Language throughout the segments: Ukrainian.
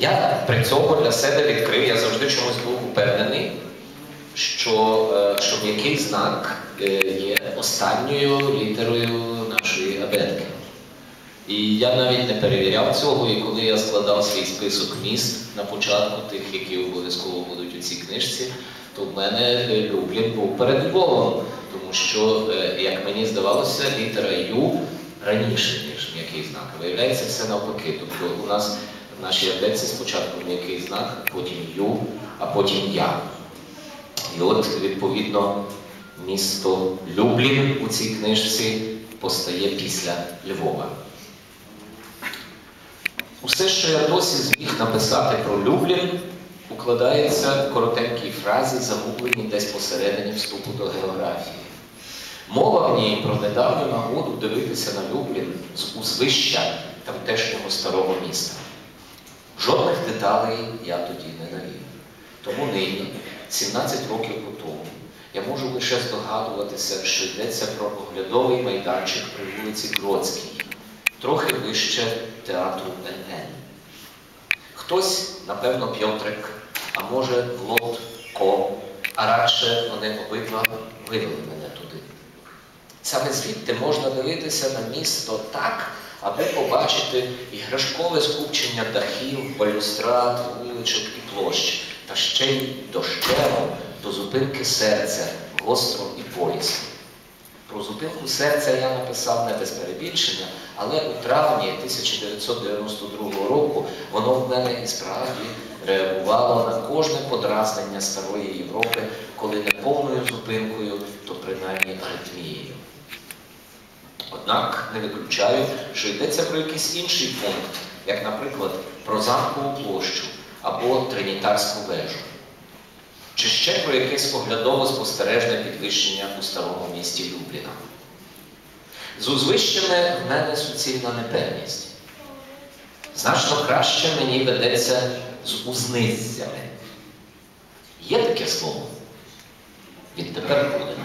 Я при цьому для себе відкрив, я завжди чомусь був упевнений, що, е, що м'який знак е, є останньою літерою нашої абетки. І я навіть не перевіряв цього, і коли я складав свій список міст на початку, тих, які обов'язково будуть у цій книжці, то в мене е, Люблін був перед Львовом, тому що, як мені здавалося, літера Ю раніше, ніж м'який знак. Виявляється, все навпаки. Тобто у нас в нашій абетці спочатку м'який знак, потім Ю, а потім Я. І от, відповідно, місто Люблін у цій книжці постає після Львова. Усе, що я досі зміг написати про Люблін, укладається в коротенькій фразі, загублені десь посередині вступу до географії. Мова в ній про недавню нагоду дивитися на Люблін з узвища тамтешнього старого міста. Жодних я тоді не навів. Тому нині, 17 років тому, я можу лише здогадуватися, що йдеться про оглядовий майданчик при вулиці Гроцькій, трохи вище театру НН. Хтось, напевно, Пьотрик, а може Влод Ко, а радше вони обидва вивели мене туди. Саме звідти можна дивитися на місто так, аби побачити іграшкове скупчення дахів, балюстрад, вуличок і площ, та ще й дощево до зупинки серця, гостро і поясно. Про зупинку серця я написав не без перебільшення, але у травні 1992 року воно в мене і справді реагувало на кожне подразнення старої Європи, коли не повною зупинкою, то принаймні аритмією. Однак не виключаю, що йдеться про якийсь інший пункт, як, наприклад, про замкову площу або тринітарську вежу. Чи ще про якесь оглядово спостережне підвищення у старому місті Любліна. З узвищами в мене суцільна непевність. Значно краще мені ведеться з узниззями. Є таке слово? Відтепер буде.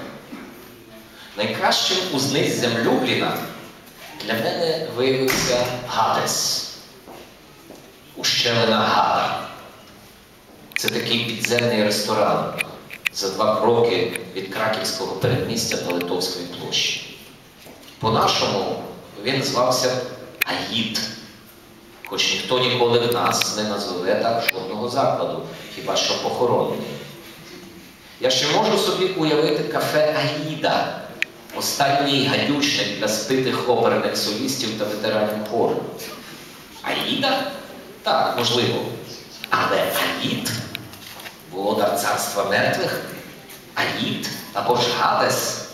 Найкращим узниззям Любліна для мене виявився Гадес. Ущелина Гада. Це такий підземний ресторан за два кроки від краківського передмістя та Литовської площі. По-нашому він звався Аїд, хоч ніхто ніколи в нас не назве так жодного закладу, хіба що похоронний. Я ще можу собі уявити кафе Аїда, останній гадючник для спитих оперних солістів та ветеранів хору. Аїда? Так, можливо. Але Аїд? володар царства мертвих, Аїд або ж Гадес